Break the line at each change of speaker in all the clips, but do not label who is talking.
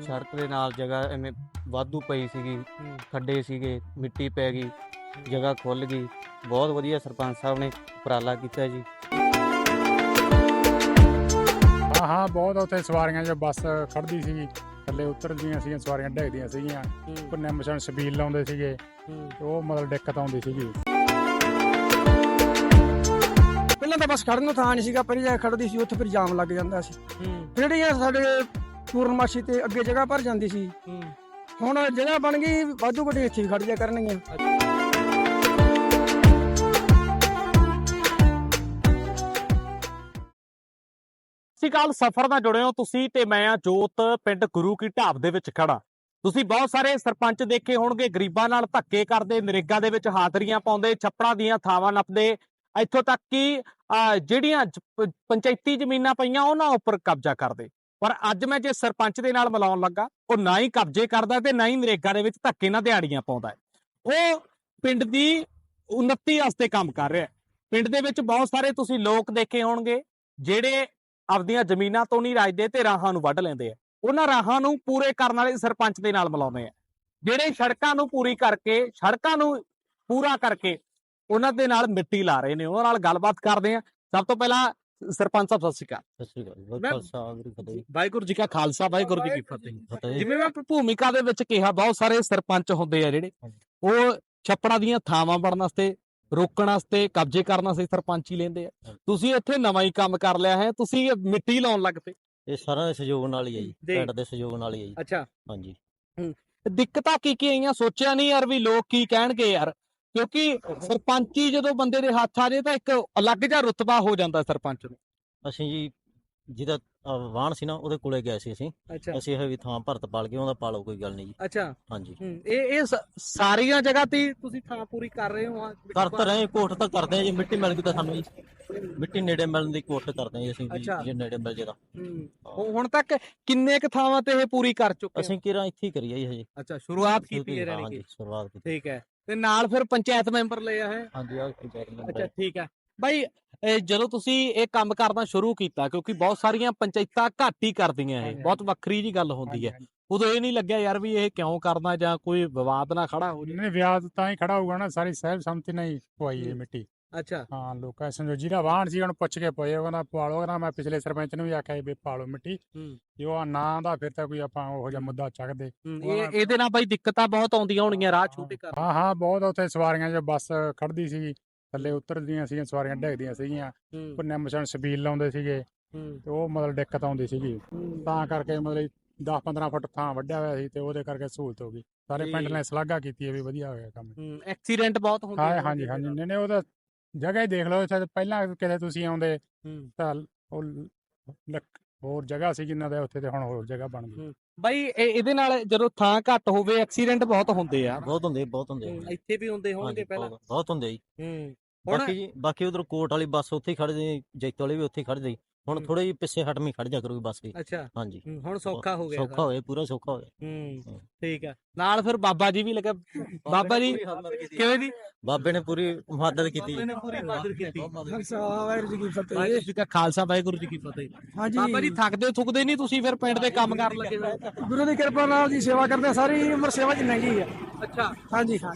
ਸੜਕ ਦੇ ਨਾਲ ਜਗ੍ਹਾ ਐਵੇਂ ਵਾਧੂ ਪਈ ਸੀਗੀ ਖੱਡੇ ਸੀਗੇ ਮਿੱਟੀ ਪੈ ਗਈ ਜਗ੍ਹਾ ਖੁੱਲ ਗਈ। ਬਹੁਤ ਵਧੀਆ ਸਰਪੰਚ ਸਾਹਿਬ ਨੇ ਉਪਰਾਲਾ ਕੀਤਾ ਜੀ।
ਹਾਂ ਹਾਂ ਬਹੁਤ ਉੱਥੇ ਸਵਾਰੀਆਂ ਜੋ ਬੱਸ ਖੜਦੀ ਸੀਗੀ ਥੱਲੇ ਉਤਰਦੀਆਂ ਸੀਗੀਆਂ ਸਵਾਰੀਆਂ ਡੇਗਦੀਆਂ ਸੀਗੀਆਂ। ਪੁੰਨੇ ਮਸ਼ਣ ਸਬੀਲ ਲਾਉਂਦੇ ਸੀਗੇ। ਉਹ ਮਤਲਬ ਦਿੱਕਤ ਆਉਂਦੀ ਸੀਗੀ।
ਪਹਿਲਾਂ ਤਾਂ ਬਸ ਖੜਨ ਨੂੰ ਥਾਂ ਨਹੀਂ ਸੀਗਾ ਪਹਿਲੀ ਜਗ੍ਹਾ ਖੜਦੀ ਸੀ ਉੱਥੇ ਫਿਰ ਜਾਮ ਲੱਗ ਜਾਂਦਾ ਸੀ। ਜਿਹੜੀਆਂ ਸਾਡੇ ਪੂਰਨਮਾਸ਼ੀ ਤੇ ਅੱਗੇ ਜਗ੍ਹਾ ਭਰ ਜਾਂਦੀ ਸੀ। ਹੁਣ ਜਗ੍ਹਾ ਬਣ ਗਈ ਵਾਧੂ ਗੱਡੀ ਇੱਥੇ ਖੜ ਜਾ ਕਰਨਗੀਆਂ।
ਅਕਾਲ ਸਫਰ ਨਾਲ ਜੁੜੇ ਹੋ ਤੁਸੀਂ ਤੇ ਮੈਂ ਆ ਜੋਤ ਪਿੰਡ ਗੁਰੂ ਕੀ ਢਾਬ ਦੇ ਵਿੱਚ ਖੜਾ ਤੁਸੀਂ ਬਹੁਤ ਸਾਰੇ ਸਰਪੰਚ ਦੇਖੇ ਹੋਣਗੇ ਗਰੀਬਾਂ ਨਾਲ ਧੱਕੇ ਕਰਦੇ ਨਰੇਗਾ ਦੇ ਵਿੱਚ ਹਾਜ਼ਰੀਆਂ ਪਾਉਂਦੇ ਛੱਪੜਾਂ ਦੀਆਂ ਥਾਵਾਂ ਨੱਪਦੇ। ਇੱਥੋਂ ਤੱਕ ਕਿ ਅਹ, ਜਿਹੜੀਆਂ ਪੰਚਾਇਤੀ ਜ਼ਮੀਨਾਂ ਪਈਆਂ ਉਹਨਾਂ ਉੱਪਰ ਕਬਜ਼ਾ ਕਰਦੇ। ਪਰ ਅੱਜ ਮੈਂ ਜੇ ਸਰਪੰਚ ਦੇ ਨਾਲ ਮਿਲਾਉਣ ਲੱਗਾ, ਉਹ ਨਾ ਹੀ ਕਬਜ਼ੇ ਕਰਦਾ ਤੇ ਨਾ ਹੀ ਨਰੇਗਾ ਦੇ ਵਿੱਚ ਧੱਕੇ ਨਾਲ ਦਿਹਾੜੀਆਂ ਪਾਉਂਦਾ ਉਹ ਪਿੰਡ ਦੀ ਉન્નਤੀ ਵਾਸਤੇ ਕੰਮ ਕਰ ਰਿਹਾ ਪਿੰਡ ਦੇ ਵਿੱਚ ਬਹੁਤ ਸਾਰੇ ਤੁਸੀਂ ਲੋਕ ਦੇਖੇ ਹੋਣਗੇ, ਜਿਹੜੇ ਆਪਦੀਆਂ ਜ਼ਮੀਨਾਂ ਤੋਂ ਨਹੀਂ ਰਾਜਦੇ ਤੇ ਰਾਹਾਂ ਨੂੰ ਵੱਢ ਲੈਂਦੇ ਆ। ਉਹਨਾਂ ਰਾਹਾਂ ਨੂੰ ਪੂਰੇ ਕਰਨ ਵਾਲੇ ਸਰਪੰਚ ਦੇ ਨਾਲ ਮਿਲਾਉਂਦੇ ਆ। ਜਿਹੜੇ ਸੜਕਾਂ ਨੂੰ ਪੂਰੀ ਕਰਕੇ, ਸੜਕਾਂ ਨੂੰ ਪੂਰਾ ਕਰਕੇ ਉਹਨਾਂ ਦੇ ਨਾਲ ਮਿੱਟੀ ਲਾ ਰਹੇ ਨੇ, ਉਹਨਾਂ ਨਾਲ ਗੱਲਬਾਤ ਕਰਦੇ ਆ। ਸਭ ਤੋਂ ਪਹਿਲਾਂ ਸਰਪੰਚ ਸਾਹਿਬ ਸਤਿ ਸ਼੍ਰੀ ਅਕਾਲ।
ਸਤਿ ਸ਼੍ਰੀ ਅਕਾਲ ਬਹੁਤ
ਮੈਂ-
ਖਾਲਸਾ ਵਾਹਿਗੁਰੂ ਫਤਿਹ ਜੀ।
ਵਾਹਿਗੁਰੂ ਜੀ ਕਾ ਖਾਲਸਾ ਵਾਹਿਗੁਰੂ ਜੀ ਕੀ ਫਤਿਹ
ਫਤਿਹ। ਜੀ।
ਜਿਵੇਂ ਮੈਂ ਭੂਮਿਕਾ ਦੇ ਵਿੱਚ ਕਿਹਾ ਬਹੁਤ ਸਾਰੇ ਸਰਪੰਚ ਹੁੰਦੇ ਆ ਜਿਹੜੇ। ਉਹ ਛੱਪੜਾਂ ਦੀਆਂ ਥਾਵਾਂ ਬਣਨ ਵਾਸਤੇ ਰੋਕਣ ਵਾਸਤੇ ਕਬਜ਼ੇ ਕਰਨ ਵਾਸਤੇ ਸਰਪੰਚ ਹੀ ਲੈਂਦੇ ਆ। ਤੁਸੀਂ ਇੱਥੇ ਨਵਾਂ ਹੀ ਕੰਮ ਕਰ ਲਿਆ ਹੈ ਤੁਸੀਂ ਇਹ ਮਿੱਟੀ ਲਾਉਣ ਲੱਗ ਪਏ।
ਇਹ ਸਾਰਾ ਦੇ ਸਹਿਯੋਗ ਨਾਲ ਹੀ ਹੈ ਜੀ
ਜੀ।
ਪਿੰਡ ਦੇ ਸਹਿਯੋਗ ਨਾਲ ਹੀ ਹੈ ਜੀ।
ਅੱਛਾ।
ਹਾਂਜੀ।
ਦਿੱਕਤਾਂ ਕੀ ਕੀ ਆਈਆਂ? ਸੋਚਿਆ ਨਹੀਂ ਯਾਰ ਵੀ ਲੋਕ ਕੀ ਕਹਿਣਗੇ ਯਾਰ। ਕਿਉਂਕਿ ਸਰਪੰਚੀ ਜਦੋਂ ਬੰਦੇ ਦੇ ਹੱਥ ਆ ਜੇ ਤਾਂ ਇੱਕ ਅਲੱਗ ਜਿਹਾ ਰੁਤਬਾ ਹੋ ਜਾਂਦਾ ਸਰਪੰਚ ਨੂੰ।
ਅਸੀਂ ਜੀ ਜਿਹਦਾ ਅਹ, ਵਾਹਣ ਸੀ ਨਾ ਉਹਦੇ ਕੋਲੇ ਗਏ ਸੀ ਅਸੀਂ।
ਅੱਛਾ।
ਅਸੀਂ ਇਹ ਵੀ ਥਾਂ ਭਰਤ ਪਾਲ ਕੇ ਉਹਦਾ ਪਾਲੋ ਕੋਈ ਗੱਲ ਨਹੀਂ ਜੀ।
ਅੱਛਾ।
ਹਾਂਜੀ।
ਇਹ ਇਹ ਸ- ਸਾਰੀਆਂ ਜਗ੍ਹਾ ਤੇ ਹੀ ਤੁਸੀਂ ਥਾਂ ਪੂਰੀ ਕਰ ਰਹੇ ਹੋ
ਕਰ ਤਾਂ ਰਹੇ ਕੋਠ ਤਾਂ ਕਰਦੇ ਆ ਜੀ ਮਿੱਟੀ ਮਿਲ ਗਈ ਤਾਂ ਸਾਨੂੰ ਜੀ। ਮਿੱਟੀ ਨੇੜੇ ਮਿਲਣ ਦੀ ਕੋਸ਼ਿਸ਼ ਕਰਦੇ ਆ ਜੀ ਅਸੀਂ ਵੀ
ਅੱਛਾ।
ਜੇ ਨੇੜੇ ਮਿਲ ਜੇ ਤਾਂ।
ਹੂੰ। ਹੁਣ ਹੁਣ ਤੱਕ ਕਿੰਨੇ ਕ ਥਾਵਾਂ ਤੇ ਇਹ ਪੂਰੀ ਕਰ ਚੁੱਕੇ ਹੋ?
ਅਸੀਂ ਕਿਰਾਂ ਇੱਥੇ ਹੀ ਕਰੀਏ ਜੀ ਹਜੇ।
ਅੱਛਾ ਸ਼ੁਰੂਆਤ ਕੀਤੀ ਹੈ ਰਹਿਣੇ
ਹਾਂਜੀ
ਕੀ।
ਸ਼ੁਰੂਆਤ ਕੀਤੀ।
ਠੀਕ ਹੈ। ਤੇ ਨਾਲ ਫਿਰ ਪੰਚਾਇਤ ਮੈਂਬਰ ਲਿਆ ਹੈ
ਹਾਂਜੀ ਆ ਪੰਚਾਇਤ ਮੈਂਬਰ
ਅੱਛਾ। ਠੀਕ ਹੈ। ਬਾਈ ਇਹ ਜਦੋਂ ਤੁਸੀਂ ਇਹ ਕੰਮ ਕਰਨਾ ਸ਼ੁਰੂ ਕੀਤਾ ਕਿਉਂਕਿ ਬਹੁਤ ਸਾਰੀਆਂ ਪੰਚਾਇਤਾਂ ਘੱਟ ਹੀ ਕਰਦੀਆਂ ਇਹ। ਬਹੁਤ ਵੱਖਰੀ ਜੀ ਗੱਲ ਹੁੰਦੀ ਹੈ। ਉਦੋਂ ਇਹ ਨਹੀਂ ਲੱਗਿਆ ਯਾਰ ਵੀ ਇਹ ਕਿਉਂ ਕਰਨਾ ਜਾਂ ਕੋਈ ਵਿਵਾਦ ਨਾ ਖੜਾ ਹੋ
ਨਹੀਂ ਵਿਆਜ ਤਾਂ ਹੀ ਖੜਾ ਹੋਊਗਾ ਨਾ ਸਾਰੀ ਸਹਿਬ ਸੰਮਤੀ ਨਹੀਂ ਪਵਾਈ ਇਹ। ਮਿੱਟੀ।
ਅੱਛਾ।
ਹਾਂ ਲੋਕਾਂ ਸਮਝੋ ਜਿਹਦਾ ਵਾਹਣ ਸੀ ਉਹਨੂੰ ਪੁੱਛ ਕੇ ਪਏ ਉਹ ਕਹਿੰਦਾ ਪਾਲੋ ਕਹਿੰਦਾ ਮੈਂ ਪਿਛਲੇ ਸਰਪੰਚ ਨੂੰ ਵੀ ਆਖਿਆ ਸੀ ਵੀ ਪਾਲੋ ਮਿੱਟੀ।
ਹੂੰ।
ਜੇ ਉਹ ਨਾ ਦਾ ਫਿਰ ਤਾਂ ਕੋਈ ਆਪਾਂ ਉਹੋ ਜਿਹਾ ਮੁੱਦਾ ਚੱਕਦੇ।
ਇਹ ਇਹਦੇ ਨਾਲ ਬਾਈ ਦਿੱਕਤਾਂ ਬਹੁਤ ਆਉਂਦੀਆਂ ਹੋਣਗੀਆਂ ਰਾਹ ਛੋਟੇ ਕਰ
ਹਾਂ ਹਾਂ ਬਹੁਤ ਉੱਥੇ ਸਵਾਰੀਆਂ ਜੋ ਬੱਸ ਖੜਦੀ ਸੀਗੀ ਥੱਲੇ ਉਤਰਦੀਆਂ ਸੀਗੀਆਂ ਸਵਾਰੀਆਂ ਡੇਗਦੀਆਂ ਸੀਗੀਆਂ ਪੁੰਨੇ ਮਸ਼ਣ ਸਬੀਲ ਲਾਉਂਦੇ ਸੀਗੇ। ਤੇ ਉਹ ਮਤਲਬ ਦਿੱਕਤ ਆਉਂਦੀ ਸੀਗੀ। ਤਾਂ ਕਰਕੇ ਮਤਲਬ 10 15 ਫੁੱਟ ਥਾਂ ਵੱਢਿਆ ਹੋਇਆ ਸੀ ਤੇ ਉਹਦੇ ਕਰਕੇ ਸਹੂਲਤ ਹੋ ਗਈ। ਸਾਰੇ ਪਿੰਡ
ਜੀ।
ਨੇ ਸਲਾਘਾ ਕੀਤੀ ਹੈ ਵੀ ਵਧੀਆ ਹੋਇਆ ਕੰਮ।
ਐਕਸੀਡੈਂਟ ਬਹੁਤ ਹੁੰਦੇ
ਹਾਂ ਹਾਂਜੀ ਹਾਂਜੀ। ਨਹੀਂ ਉਹਦਾ ਜਗ੍ਹਾ ਹੀ ਦੇਖ ਲਓ ਇੱਥੇ ਪਹਿਲਾਂ ਕਿਤੇ ਤੁਸੀਂ ਆਉਂਦੇ
ਹੂੰ।
ਤਾਂ ਉਹ ਲੱਕ- ਹੋਰ ਜਗ੍ਹਾ ਸੀ ਜਿੰਨਾ ਦਾ ਉੱਥੇ ਤੇ ਹੁਣ ਹੋਰ ਜਗ੍ਹਾ ਬਣ ਗਈ।
ਬਾਈ ਇਹ- ਇਹਦੇ ਨਾਲ ਜਦੋਂ ਥਾਂ ਘੱਟ ਹੋਵੇ ਐਕਸੀਡੈਂਟ ਬਹੁਤ ਹੁੰਦੇ ਆ।
ਬਹੁਤ ਹੁੰਦੇ ਬਹੁਤ ਹੁੰਦੇ ਆ।
ਇੱਥੇ ਵੀ ਹੁੰਦੇ ਹੋਣਗੇ
ਹਾਂਜੀ,
ਪਹਿਲਾਂ।
ਬਹੁਤ ਬਹੁਤ ਹੁੰਦੇ ਜੀ।
ਹੂੰ ਹੁਣ
ਬਾਕੀ ਜੀ ਬਾਕੀ ਉਧਰ ਕੋਟ ਵਾਲੀ ਬੱਸ ਉੱਥੇ ਹੀ ਖੜਦੀ ਜੈਤੋ ਵਾਲੀ ਵੀ ਉੱਥੇ ਹੀ ਖੜਦੀ ਹੁਣ। ਥੋੜੀ ਜਿਹੀ ਪਿੱਛੇ ਹਟਵੀਂ ਖੜ ਜਾ ਕਰੂਗੀ ਬੱਸ ਵੀ।
ਅੱਛਾ।
ਹਾਂਜੀ।
ਹੂੰ, ਹੁਣ ਸੌਖਾ ਹੋ ਗਿਆ
ਸੌਖਾ ਹੋਏ ਪੂਰਾ ਸੌਖਾ ਹੋਏ
ਹੂੰ
ਹਾਂ।
ਠੀਕ ਹੈ ਨਾਲ ਫਿਰ ਬਾਬਾ ਜੀ ਵੀ ਲੱਗਾ। ਬਾਬਾ ਜੀ ਕਿਵੇਂ ਜੀ?
ਬਾਬੇ ਨੇ ਪੂਰੀ ਮਦਦ ਕੀਤੀ।
ਬਾਬੇ ਨੇ ਪੂਰੀ ਮਦਦ ਕੀਤੀ।
ਖਾਲਸਾ ਵਾਹਿਗੁਰੂ ਜੀ ਕੀ ਫਤਿਹ।
ਵਾਹਿਗੁਰੂ ਜੀ ਕਾ ਖਾਲਸਾ ਵਾਹਿਗੁਰੂ ਜੀ ਕੀ ਫਤਿਹ।
ਹਾਂਜੀ।
ਬਾਬਾ ਜੀ ਥੱਕਦੇ ਥੁੱਕਦੇ ਨਹੀਂ ਤੁਸੀਂ ਫਿਰ ਪਿੰਡ ਦੇ ਕੰਮ ਕਰਨ ਲੱਗੇ ਹੋਏ।
ਗੁਰੂ ਦੀ ਕਿਰਪਾ ਨਾਲ ਜੀ ਸੇਵਾ ਕਰਦੇ ਹਾਂ, ਸਾਰੀ ਉਮਰ ਸੇਵਾ ਚ ਲੰਘੀ ਆ।
ਅੱਛਾ।
ਹਾਂਜੀ। ਹਾਂ।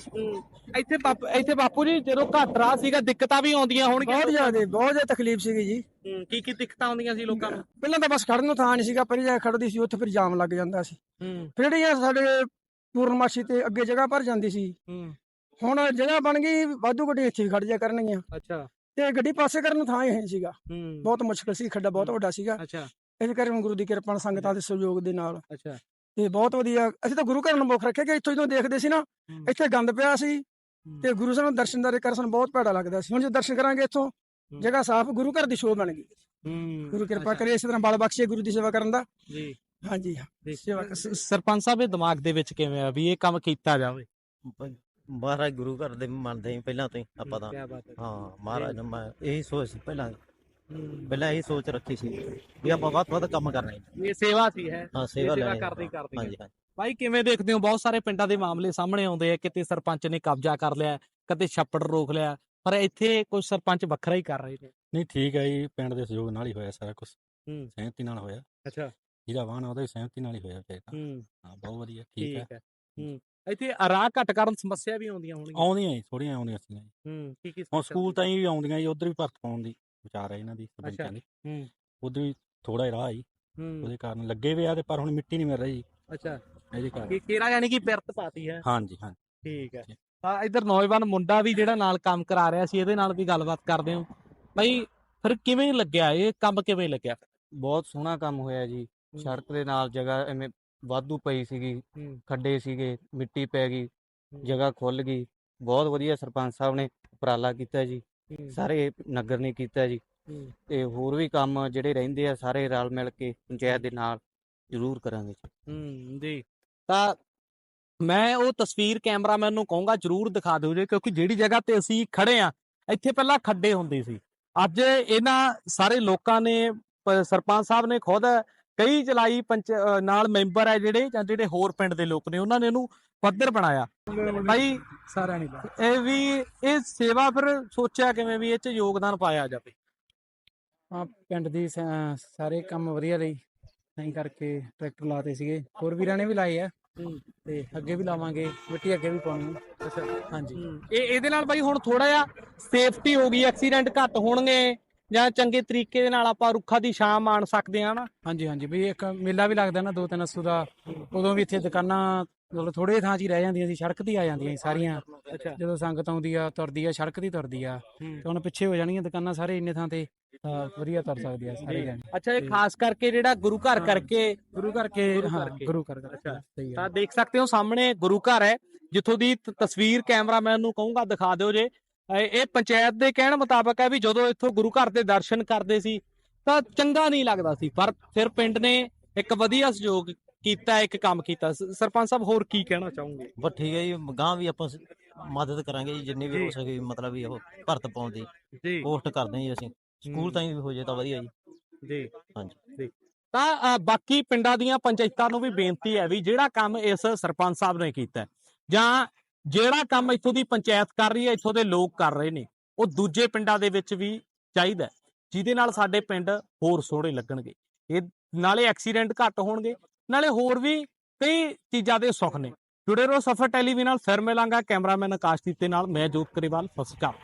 ਇੱਥੇ ਬਾਪੂ ਇੱਥੇ ਬਾਪੂ ਜੀ ਜਦੋਂ ਘੱਟ ਰਾਹ ਸੀਗਾ ਦਿੱਕਤਾਂ ਵੀ ਆਉਂਦੀਆਂ ਹੋਣਗੀਆਂ।
ਬਹੁਤ ਜ਼ਿਆਦਾ ਬਹੁਤ ਜ਼ਿਆਦਾ ਤਕਲੀਫ ਸੀਗੀ ਜੀ।
ਕੀ ਕੀ ਦਿੱਕਤਾਂ ਆਉਂਦੀਆਂ ਸੀ ਲੋਕਾਂ ਨੂੰ?
ਪਹਿਲਾਂ ਤਾਂ ਬਸ ਖੜਨ ਨੂੰ ਥਾਂ ਨਹੀਂ ਸੀਗਾ ਪਹਿਲੀ ਜਗ੍ਹਾ ਖੜਦੀ ਸੀ ਉੱਥੇ ਫਿਰ ਜਾਮ ਲੱਗ ਜਾਂਦਾ ਸੀ।
ਹੂੰ।
ਫਿਰ ਜਿਹੜੀਆਂ ਸਾਡੇ ਪੂਰਨਮਾਸ਼ੀ ਤੇ ਅੱਗੇ ਜਗ੍ਹਾ ਭਰ ਜਾਂਦੀ ਸੀ
ਹੂੰ।
ਹੁਣ ਜਗ੍ਹਾ ਬਣ ਗਈ ਵਾਧੂ ਗੱਡੀ ਇੱਥੇ ਖੜ ਜਾ ਕਰਨਗੀਆਂ।
ਅੱਛਾ।
ਤੇ ਗੱਡੀ ਪਾਸੇ ਕਰਨ ਨੂੰ ਥਾਂ ਹੀ ਨਹੀਂ ਸੀਗਾ।
ਹੂੰ।
ਬਹੁਤ ਮੁਸ਼ਕਲ ਸੀ ਖੱਡਾ ਬਹੁਤ ਵੱਡਾ ਸੀਗਾ।
ਅੱਛਾ।
ਇਸ ਕਰਕੇ ਗੁਰੂ ਦੀ ਕਿਰਪਾ ਨਾਲ ਸੰਗਤਾਂ ਦੇ ਸਹਿਯੋਗ ਦੇ ਨਾਲ।
ਅੱਛਾ।
ਤੇ ਬਹੁਤ ਵਧੀਆ ਅਸੀਂ ਤਾਂ ਗੁਰੂ ਘਰ ਨੂੰ ਮੁੱਖ ਰੱਖਿਆ ਕਿ ਇੱਥੋਂ ਜਦੋਂ ਦੇਖਦੇ ਸੀ ਨਾ। ਇੱਥੇ ਗੰਦ ਪਿਆ ਸੀ ਤੇ ਗੁਰੂ ਸਾਹਿਬ ਨੂੰ ਦਰਸ਼ਨਦਾਰੇ ਕਰ ਸਾਨੂੰ ਬਹੁਤ ਭੈੜਾ ਲੱਗਦਾ ਸੀ। ਹੁਣ ਜੇ ਦਰਸ਼ਨ ਕਰਾਂਗੇ ਇੱਥੋਂ ਜਗ੍ਹਾ ਸਾਫ਼ ਗੁਰੂ ਘਰ ਦੀ ਸ਼ੋਅ ਬਣ ਗਈ।
ਹੂੰ।
ਗੁਰੂ ਕਿਰਪਾ ਕਰੇ ਇਸੇ ਤਰ੍ਹਾਂ ਬਲ ਬਖਸ਼ੇ ਗੁਰੂ ਦੀ ਸੇਵਾ ਕਰਨ ਦਾ।
ਜੀ।
ਹਾਂਜੀ ਸੇਵਾ
ਸ- ਸਰਪੰਚ ਸਾਹਿਬ ਦੇ ਦਿਮਾਗ ਦੇ ਵਿੱਚ ਕਿਵੇਂ ਆ ਵੀ ਇਹ ਕੰਮ ਕੀਤਾ ਜਾਵੇ?
ਮਹਾਰਾਜ ਗੁਰੂ ਘਰ ਦੇ ਮੰਨਦੇ ਹੀ ਪਹਿਲਾਂ ਤੋਂ ਹੀ ਆਪਾਂ ਤਾਂ।
ਕੀ ਬਾਤ ਹੈ।
ਹਾਂ ਮਹਾਰਾਜ ਨੇ ਮੈਂ ਇਹੀ ਸੋਚ ਸੀ ਪਹਿਲਾਂ।
ਹੂੰ।
ਪਹਿਲਾਂ ਇਹੀ ਸੋਚ ਰੱਖੀ ਸੀ ਵੀ ਆਪਾਂ ਵੱਧ ਤੋਂ ਵੱਧ ਕੰਮ ਕਰਨਾ ਹੈ।
ਇਹ ਸੇਵਾ ਸੀ ਹੈ।
ਹਾਂ ਸੇਵਾ
ਸੇਵਾ
ਲੈਣੀ
ਕਰਦੇ ਹੀ ਕਰਦੇ।
ਹਾਂਜੀ ਹਾਂਜੀ।
ਭਾਈ ਕਿਵੇਂ ਦੇਖਦੇ ਹੋ? ਬਹੁਤ ਸਾਰੇ ਪਿੰਡਾਂ ਦੇ ਮਾਮਲੇ ਸਾਹਮਣੇ ਆਉਂਦੇ ਆ। ਕਿਤੇ ਸਰਪੰਚ ਨੇ ਕਬਜ਼ਾ ਕਰ ਲਿਆ ਕਦੇ ਛੱਪੜ ਰੋਕ ਲਿਆ ਪਰ ਇੱਥੇ ਕੁਝ ਸਰਪੰਚ ਵੱਖਰਾ ਹੀ ਕਰ ਰਹੇ ਨੇ।
ਨਹੀਂ ਠੀਕ ਹੈ ਜੀ ਪਿੰਡ ਦੇ ਸਹਿਯੋਗ ਨਾਲ ਹੀ ਹੋਇਆ ਸਾਰਾ ਕੁਝ
ਹੂੰ।
ਸਹਿਮਤੀ ਨਾਲ ਹੋਇਆ।
ਅੱਛਾ।
ਜਿਹਦਾ ਵਾਹਨ ਆ ਉਹਦਾ ਵੀ ਸਹਿਮਤੀ ਨਾਲ ਹੀ ਹੋਇਆ ਫਿਰ ਤਾਂ।
ਹੂੰ।
ਹਾਂ ਬਹੁਤ ਵਧੀਆ ਠੀਕ ਹੈ।
ਠੀਕ ਹੈ। ਹੂੰ ਇੱਥੇ ਰਾਹ ਘੱਟ ਕਰਨ ਸਮੱਸਿਆ ਵੀ ਆਉਂਦੀਆਂ ਹੋਣਗੀਆਂ।
ਆਉਂਦੀਆਂ ਜੀ ਥੋੜੀਆਂ ਆਉਂਦੀਆਂ ਜੀ।
ਹੂੰ ਕੀ ਕੀ
ਹੁਣ ਸਕੂਲ ਤਾਂ ਹੀ ਆਉਂਦੀਆਂ ਜੀ ਉਧਰ ਵੀ ਭਰਤ ਪਾਉਣ ਦੀ ਵਿਚਾਰ ਹੈ ਇਹਨਾਂ ਦੀ ਸਰਪੰਚਾਂ ਦੀ।
ਹੂੰ।
ਉਧਰ ਵੀ ਥੋੜਾ ਹੀ ਰਾਹ ਜੀ
ਹੂੰ।
ਉਹਦੇ ਕਾਰਨ ਲੱਗੇ ਵੀ ਆ ਤੇ ਪਰ ਹੁਣ ਮਿੱਟੀ ਨਹੀਂ ਮਿਲ ਰਹੀ।
ਅੱਛਾ।
ਇਹਦੇ ਕਾਰਨ।
ਕੀ ਕਿਹੜਾ ਯਾਨੀ ਕਿ ਪਿਰਤ ਪਾਤੀ ਹੈ।
ਹਾਂਜੀ ਹਾਂਜੀ।
ਠੀਕ ਹੈ। ਤਾਂ ਇਧਰ ਨੌਜਵਾਨ ਮੁੰਡਾ ਵੀ ਜਿਹੜਾ ਨਾਲ ਕੰਮ ਕਰਾ ਰਿਹਾ ਸੀ ਇਹਦੇ ਨਾਲ ਵੀ ਗੱਲਬਾਤ ਕਰਦੇ ਹਾਂ। ਭਾਈ ਫਿਰ ਕਿਵੇਂ ਲੱਗਿਆ? ਇਹ ਕੰਮ ਕਿਵੇਂ ਲੱਗਿਆ?
ਬਹੁਤ ਸੋਹਣਾ ਕੰਮ ਹੋਇਆ ਜੀ। ਸੜਕ ਦੇ ਨਾਲ ਜਗ੍ਹਾ ਐਵੇਂ ਵਾਧੂ ਪਈ ਸੀਗੀ ਖੱਡੇ ਸੀਗੇ ਮਿੱਟੀ ਪੈ ਗਈ ਜਗ੍ਹਾ ਖੁੱਲ ਗਈ। ਬਹੁਤ ਵਧੀਆ ਸਰਪੰਚ ਸਾਹਿਬ ਨੇ ਉਪਰਾਲਾ ਕੀਤਾ ਜੀ। ਸਾਰੇ ਨਗਰ ਨੇ ਕੀਤਾ ਜੀ। ਤੇ ਹੋਰ ਵੀ ਕੰਮ ਜਿਹੜੇ ਰਹਿੰਦੇ ਆ ਸਾਰੇ ਰਲ ਮਿਲ ਕੇ ਪੰਚਾਇਤ ਦੇ ਨਾਲ ਜ਼ਰੂਰ ਕਰਾਂਗੇ ਜੀ।
ਹੂੰ ਜੀ। ਤਾਂ ਮੈਂ ਉਹ ਤਸਵੀਰ ਕੈਮਰਾਮੈਨ ਨੂੰ ਕਹੂੰਗਾ ਜਰੂਰ ਦਿਖਾ ਦਿਓ ਜੀ ਕਿਉਂਕਿ ਜਿਹੜੀ ਜਗ੍ਹਾ ਤੇ ਅਸੀਂ ਖੜੇ ਆ ਇੱਥੇ ਪਹਿਲਾਂ ਖੱਡੇ ਹੁੰਦੇ ਸੀ। ਅੱਜ ਇਹਨਾਂ ਸਾਰੇ ਲੋਕਾਂ ਨੇ ਸਰਪੰਚ ਸਾਹਿਬ ਨੇ ਖੁਦ ਕਈ ਚਲਾਈ ਪੰਚ ਨਾਲ ਮੈਂਬਰ ਹੈ ਜਿਹੜੇ ਜਾਂ ਜਿਹੜੇ ਹੋਰ ਪਿੰਡ ਦੇ ਲੋਕ ਨੇ ਉਹਨਾਂ ਨੇ ਇਹਨੂੰ ਪੱਧਰ ਬਣਾਇਆ। ਭਾਈ
ਸਾਰਿਆਂ ਨੇ
ਇਹ ਵੀ ਇਹ ਸੇਵਾ ਫਿਰ ਸੋਚਿਆ ਕਿਵੇਂ ਵੀ ਇਹ ਚ ਯੋਗਦਾਨ ਪਾਇਆ ਜਾਵੇ?
ਆ ਪਿੰਡ ਦੀ ਸਾਰੇ ਕੰਮ ਵਧੀਆ ਲਈ। ਨਹੀਂ ਕਰਕੇ ਟਰੈਕਟਰ ਲਾਤੇ ਸੀਗੇ। ਹੋਰ ਵੀਰਾਂ ਨੇ ਵੀ ਲਾਏ ਆ। ਤੇ ਅੱਗੇ ਵੀ ਲਾਵਾਂਗੇ ਮਿੱਟੀ ਅੱਗੇ ਵੀ ਪਾਉਣੀ ਆ। ਹਾਂਜੀ।
ਇਹ ਇਹਦੇ ਨਾਲ ਬਾਈ ਹੁਣ ਥੋੜਾ ਜਿਹਾ ਸੇਫਟੀ ਹੋ ਗਈ ਐਕਸੀਡੈਂਟ ਘੱਟ ਹੋਣਗੇ ਜਾਂ ਚੰਗੇ ਤਰੀਕੇ ਦੇ ਨਾਲ ਆਪਾਂ ਰੁੱਖਾਂ ਦੀ ਛਾਂ ਮਾਣ ਸਕਦੇ ਆ ਨਾ
ਹਾਂਜੀ ਹਾਂਜੀ। ਵੀ ਇੱਕ ਮੇਲਾ ਵੀ ਲੱਗਦਾ ਨਾ ਦੋ ਤਿੰਨ ਅਸੂ ਦਾ ਉਦੋਂ ਵੀ ਇੱਥੇ ਦੁਕਾਨਾਂ ਮਤਲਬ ਥੋੜੇ ਥਾਂ 'ਚ ਹੀ ਰਹਿ ਜਾਂਦੀਆਂ ਸੀ ਸੜਕ ਤੇ ਹੀ ਆ ਜਾਂਦੀਆਂ ਸੀ ਸਾਰੀਆਂ।
ਅੱਛਾ।
ਜਦੋਂ ਸੰਗਤ ਆਉਂਦੀ ਆ ਤੁਰਦੀ ਆ ਸੜਕ ਦੀ ਤੁਰਦੀ ਆ। ਤੇ ਹੁਣ ਪਿੱਛੇ ਹੋ ਜਾਣਗੀਆਂ ਦੁਕਾਨਾਂ ਸਾਰੇ ਇੰਨੇ ਥਾਂ ਤੇ। ਤਾਂ ਵਧੀਆ ਤੁਰ ਸਕਦੇ ਆ ਸਾਰੇ ਜਾਣੇ
ਅੱਛਾ ਇਹ ਖਾਸ ਕਰਕੇ ਜਿਹੜਾ ਗੁਰੂ ਘਰ
ਹਾਂ।
ਕਰਕੇ
ਗੁਰੂ ਘਰ ਕੇ
ਗੁਰੂ
ਹਾਂ
ਘਰ ਕੇ।
ਗੁਰੂ ਘਰ ਕਰਕੇ
ਅੱਛਾ।
ਸਹੀ
ਤਾਂ ਦੇਖ ਸਕਦੇ ਹੋ ਸਾਹਮਣੇ ਗੁਰੂ ਘਰ ਹੈ ਜਿੱਥੋਂ ਦੀ ਤ- ਤਸਵੀਰ ਕੈਮਰਾਮੈਨ ਨੂੰ ਕਹੂੰਗਾ ਦਿਖਾ ਦਿਓ ਜੇ ਇਹ ਇਹ ਪੰਚਾਇਤ ਦੇ ਕਹਿਣ ਮੁਤਾਬਕ ਹੈ ਵੀ ਜਦੋਂ ਇੱਥੋਂ ਗੁਰੂ ਘਰ ਦੇ ਦਰਸ਼ਨ ਕਰਦੇ ਸੀ ਤਾਂ ਚੰਗਾ ਨਹੀਂ ਲੱਗਦਾ ਸੀ ਪਰ ਫਿਰ ਪਿੰਡ ਨੇ ਇੱਕ ਵਧੀਆ ਸਹਿਯੋਗ ਕੀਤਾ ਇੱਕ ਕੰਮ ਕੀਤਾ ਸ- ਸਰਪੰਚ ਸਾਹਿਬ ਹੋਰ ਕੀ ਕਹਿਣਾ ਚਾਹੋਗੇ
ਬਸ ਠੀਕ ਹੈ ਜੀ ਗਾਂ ਵੀ ਆਪਾਂ ਸ- ਮਦਦ ਕਰਾਂਗੇ ਜੀ ਜਿੰਨੀ ਵੀ
ਜੀ।
ਹੋ ਸਕੇ ਮਤਲਬ ਵੀ ਉਹ ਭਰਤ ਪਾਉਣ ਦੀ
ਜੀ
ਕੋਸ਼ਟ ਕਰਦੇ ਹਾਂ ਜੀ ਅਸੀਂ ਸਕੂਲ ਤਾਈਂ ਵੀ ਹੋ ਜੇ ਤਾਂ ਵਧੀਆ ਜੀ।
ਜੀ।
ਹਾਂਜੀ।
ਤਾਂ ਅ, ਬਾਕੀ ਪਿੰਡਾਂ ਦੀਆਂ ਪੰਚਾਇਤਾਂ ਨੂੰ ਵੀ ਬੇਨਤੀ ਹੈ ਵੀ ਜਿਹੜਾ ਕੰਮ ਇਸ ਸਰਪੰਚ ਸਾਹਿਬ ਨੇ ਕੀਤਾ ਹੈ, ਜਾਂ ਜਿਹੜਾ ਕੰਮ ਇੱਥੋਂ ਦੀ ਪੰਚਾਇਤ ਕਰ ਰਹੀ ਹੈ ਇੱਥੋਂ ਦੇ ਲੋਕ ਕਰ ਰਹੇ ਨੇ ਉਹ ਦੂਜੇ ਪਿੰਡਾਂ ਦੇ ਵਿੱਚ ਵੀ ਚਾਹੀਦਾ ਹੈ, ਜਿਹਦੇ ਨਾਲ ਸਾਡੇ ਪਿੰਡ ਹੋਰ ਸੋਹਣੇ ਲੱਗਣਗੇ। ਇਹ ਨਾਲੇ ਐਕਸੀਡੈਂਟ ਘੱਟ ਹੋਣਗੇ ਨਾਲੇ ਹੋਰ ਵੀ ਕਈ ਚੀਜ਼ਾਂ ਦੇ ਸੁੱਖ ਨੇ। ਜੁੜੇ ਰਹੋ ਸਫਰ ਟੈਲੀਵਿਜ਼ਨ ਨਾਲ ਫਿਰ ਮਿਲਾਂਗਾ ਕੈਮਰਾਮੈਨ ਆਕਾਸ਼ਦੀਪ ਦੇ ਨਾਲ ਮੈਂ ਜੋਤ ਕਰੀਵਾਲ ਸਤਿ ਸ਼੍ਰੀ ਅਕਾਲ